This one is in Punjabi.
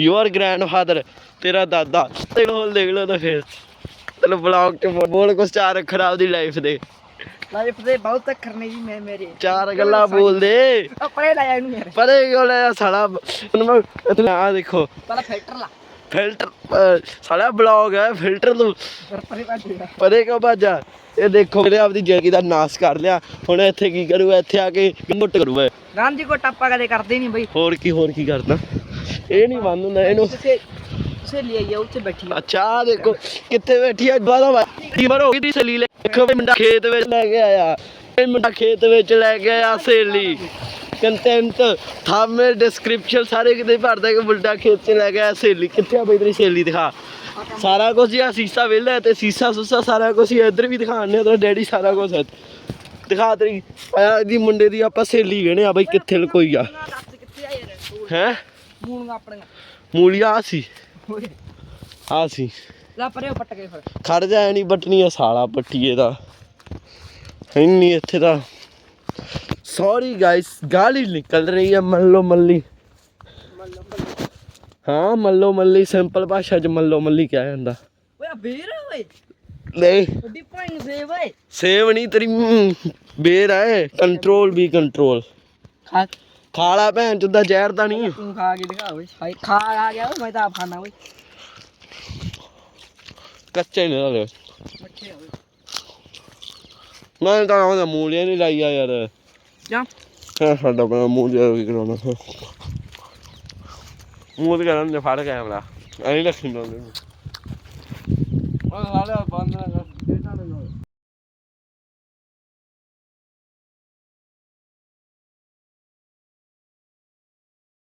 ਯੂਅਰ ਗ੍ਰੈਂਡਫਾਦਰ ਤੇਰਾ ਦਾਦਾ। ਦੇਖ ਲਓ ਦੇਖ ਲਓ ਤਾਂ ਫਿਰ। ਤੈਨੂੰ ਬਲੌਗ ਚ ਬੋਲ- ਕੁਛ ਚਾਰ ਅੱਖਰ ਆਪਦੀ ਲਾਈਫ ਦੇ। ਲਾਈਫ ਦੇ ਬਹੁਤ ਅੱਖਰ ਨੇ ਜੀ ਮੈਂ ਮੇਰੇ। ਚਾਰ ਗੱਲਾਂ ਬੋਲ ਦੇ ਆਪਣੇ ਲਾਇਆ ਇਹਨੂੰ ਯਾਰ। ਪਰੇ ਕਿਉਂ ਲੈ ਸਾਲਾ? ਹੁਣ ਮੈਂ ਆ ਦੇਖੋ। ਪਹਿਲਾਂ ਫਿਲਟਰ ਲਾ। ਫਿਲਟਰ ਸਾਲਾ ਬਲੌਗ ਹੈ ਫਿਲਟਰ ਤੋਂ। ਪਰੇ ਭੱਜੇਗਾ ਪਰੇ ਕਿਉਂ ਭਾਜਾ ਇਹ ਦੇਖੋ ਮੇਰੇ ਆਪਦੀ ਜ਼ਿੰਦਗੀ ਦਾ ਨਾਸ ਕਰ ਲਿਆ। ਹੁਣ ਇੱਥੇ ਕੀ ਕਰੂਗਾ ਇੱਥੇ ਆ ਕੇ ਮੁੱਟ ਕਰੂਗਾ। ਰਾਮ ਜੀ ਕੋ ਟੱਪਾ ਕਦੇ ਕਰਦੇ ਨਹੀਂ ਬਈ। ਹੋਰ ਕੀ ਹੋਰ ਕੀ ਕਰਦਾ ਇਹ ਨਹੀਂ ਬੰਦ ਹੁੰਦਾ ਇਹਨੂੰ ਸਹੇਲੀ ਆਈ ਆ ਉੱਥੇ ਬੈਠੀ ਆ ਅੱਛਾ ਦੇਖੋ ਕਿੱਥੇ ਬੈਠੀ ਆ? ਬਾਲਾ ਕੀ ਮਰ ਹੋ ਗਈ ਦੀ ਸਲੀ ਲੈ ਦੇਖੋ ਵੀ ਮੁੰਡਾ ਖੇਤ ਵਿੱਚ ਲੈ ਕੇ ਆਇਆ। ਇਹ ਮੁੰਡਾ ਖੇਤ ਵਿੱਚ ਲੈ ਕੇ ਆਇਆ ਸੇਲੀ। ਕੰਟੈਂਟ ਥੰਬਨੇਲ ਡਿਸਕ੍ਰਿਪਸ਼ਨ ਸਾਰੇ ਕਿਤੇ ਭਰਦਾ ਕਿ ਮੁੰਡਾ ਖੇਤ 'ਚ ਲੈ ਕੇ ਆਇਆ ਸੇਲੀ। ਕਿੱਥੇ ਆ ਬਈ ਤੇਰੀ ਸੇਲੀ ਦਿਖਾ। ਸਾਰਾ ਕੁਝ ਹੀ ਆ ਸੀਸਾ ਵਿਹਲਾ ਹੈ ਤੇ ਸੀਸਾ ਸੁਸਾ ਸਾਰਾ ਕੁਝ ਹੀ ਇੱਧਰ ਵੀ ਦਿਖਾਣੇ ਤੇਰਾ ਡੈਡੀ ਸਾਰਾ ਕੁਝ ਹੈ ਦਿਖਾ ਤੇਰੀ। ਆ ਦੀ ਮੁੰਡੇ ਦੀ ਆਪਾਂ ਸੇਲੀ ਵੇਣੇ ਆ ਬਈ ਕਿੱਥੇ ਲਕੋਈ ਆ। ਹੈ? ਮੂਣਗਾ ਆਪਣੀਆਂ। ਮੂਲੀਆ ਆ ਸੀ। ਓਏ ਆ ਸੀ। ਲਾ ਪਰੇ ਉਹ ਪੱਟ ਕੇ ਫਿਰ। ਖੜ ਜਾ ਨਹੀਂ ਬਟਨੀ ਆ ਸਾਲਾ ਪੱਟੀਏ ਦਾ। ਇੰਨੀ ਇੱਥੇ ਦਾ ਸੌਰੀ ਗਾਇਸ ਗਾਲੀ ਨਿਕਲ ਰਹੀ ਹੈ ਮੱਲੋ ਮੱਲੀ। ਹਾਂ ਮੱਲੋ ਮੱਲੀ ਸਿੰਪਲ ਭਾਸ਼ਾ ਚ ਮੱਲੋ ਮੱਲੀ ਕਿਹਾ ਜਾਂਦਾ। ਓਏ ਬੇਰ ਆ ਓਏ। ਨਹੀਂ। ਵੱਡੀ ਭਾਈ ਦੇ ਓਏ। ਸੇਵ ਨਹੀਂ ਤੇਰੀ ਬੇਰ ਹੈ ਕੰਟਰੋਲ ਵੀ ਕੰਟਰੋਲ ਖਾ ਖਾਲਾ ਭੈਣ ਚੋਦਾ ਜ਼ਹਿਰ ਤਾਂ ਨਹੀਂ ਤੂੰ ਖਾ ਕੇ ਦਿਖਾ ਓਏ ਹਾਏ ਖਾ ਆ ਗਿਆ ਓਏ ਮੈਂ ਤਾਂ ਆਪ ਖਾਣਾ ਓਏ। ਕੱਚੇ ਨਹੀਂ ਨਾਲੇ। ਮੱਠੇ ਓਏ। ਮੈਂ ਤਾਂ ਉਹਦਾ ਮੂਲੀਆਂ ਨਹੀਂ ਲਾਈਆ ਯਾਰ। ਜਾ। ਹਾਂ ਸਾਡਾ ਬਣਾ ਮੂਲੀਆਂ ਵੀ ਕਰਾਉਣਾ। ਤੇ ਕਰਨ ਦੇ ਫੜ ਕੈਮਰਾ। ਐਂ ਰੱਖੀ ਨਾ। ਓਏ ਹਾਲੇ ਬੰਦ ਨਾ ਕਰ